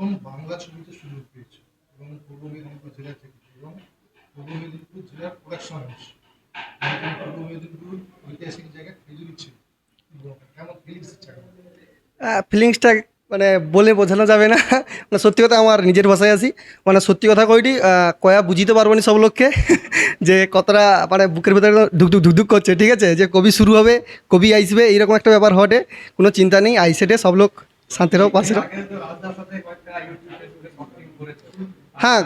প্রথম বাংলা ছবিতে সুযোগ পেয়েছে এবং পূর্ব মেদিনীপুর জেলা থেকে এবং পূর্ব মেদিনীপুর জেলার প্রোডাকশন হাউস পূর্ব মেদিনীপুর ঐতিহাসিক জায়গায় খেজুরি ছিল। কেমন ফিলিংস ফিলিংসটা মানে বলে বোঝানো যাবে না। মানে সত্যি কথা আমার নিজের ভাষায় আছি। মানে সত্যি কথা কইটি কয়া বুঝিতে পারব না সব লোককে যে কতটা মানে বুকের ভেতরে ধুকধুক ধুকধুক করছে, ঠিক আছে? যে কবি শুরু হবে, কবি আইসবে, এইরকম একটা ব্যাপার ঘটে কোনো চিন্তা নেই, আইসেটে সব লোক পাশেরাও হ্যাঁ।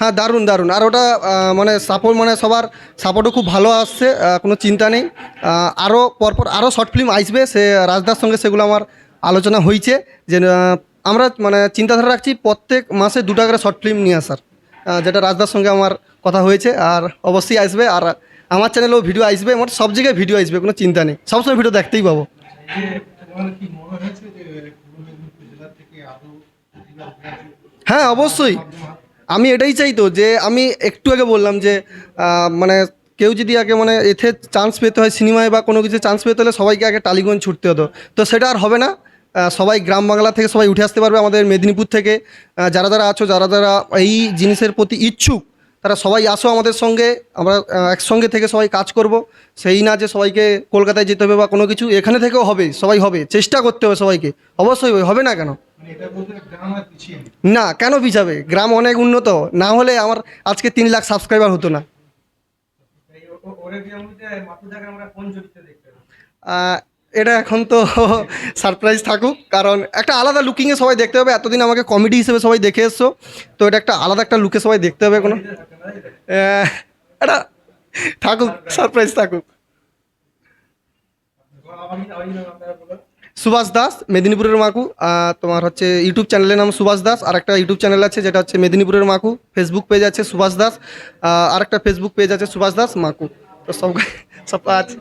হ্যাঁ দারুণ দারুণ। আর ওটা মানে সাপোর্ট মানে সবার সাপোর্টও খুব ভালো আসছে কোনো চিন্তা নেই। আরও পরপর আরও শর্ট ফিল্ম আসবে, সে রাজদার সঙ্গে সেগুলো আমার আলোচনা হয়েছে যে আমরা মানে চিন্তাধারা রাখছি প্রত্যেক মাসে দুটা করে শর্ট ফিল্ম নিয়ে আসার যেটা রাজদার সঙ্গে আমার কথা হয়েছে। আর অবশ্যই আসবে, আর আমার চ্যানেলেও ভিডিও আসবে আমার সব জায়গায় ভিডিও আসবে, কোনো চিন্তা নেই। সবসময় ভিডিও দেখতেই পাবো। হ্যাঁ অবশ্যই। আমি এটাই চাই তো, যে আমি একটু আগে বললাম যে মানে কেউ যদি আগে মানে এতে চান্স পেতে হয় সিনেমায় বা কোনো কিছু চান্স পেতে হলে সবাইকে আগে টালিগঞ্জ ছুটতে হতো। তো সেটা আর হবে না। সবাই গ্রাম বাংলা থেকে সবাই উঠে আসতে পারবে আমাদের মেদিনীপুর থেকে। যারা যারা আছো, যারা যারা এই জিনিসের প্রতি ইচ্ছুক, তারা সবাই আসো আমাদের সঙ্গে। আমরা একসঙ্গে থেকে সবাই কাজ করব। সেই না যে সবাইকে কলকাতায় যেতে হবে বা কোনো কিছু, এখানে থেকেও হবে, সবাই হবে। চেষ্টা করতে হবে সবাইকে। অবশ্যই হবে না কেন? মানে না কেন পিছাবে? গ্রাম অনেক উন্নত না হলে আমার আজকে তিন লাখ সাবস্ক্রাইবার হতো না। এটা এখন তো সারপ্রাইজ থাকুক কারণ একটা আলাদা লুকিংয়ে সবাই দেখতে হবে এতদিন আমাকে কমেডি হিসেবে সবাই দেখে এসছো তো এটা একটা আলাদা একটা লুকে সবাই দেখতে হবে কোনো এটা থাকুক সারপ্রাইজ থাকুক। সুভাষ দাস, মেদিনীপুরের মাকু তোমার হচ্ছে ইউটিউব চ্যানেলের নাম সুভাষ দাস, আর একটা ইউটিউব চ্যানেল আছে যেটা হচ্ছে মেদিনীপুরের মাকু ফেসবুক পেজ আছে সুভাষ দাস, আর একটা ফেসবুক পেজ আছে সুভাষ দাস মাকু। তো সব সব আছে।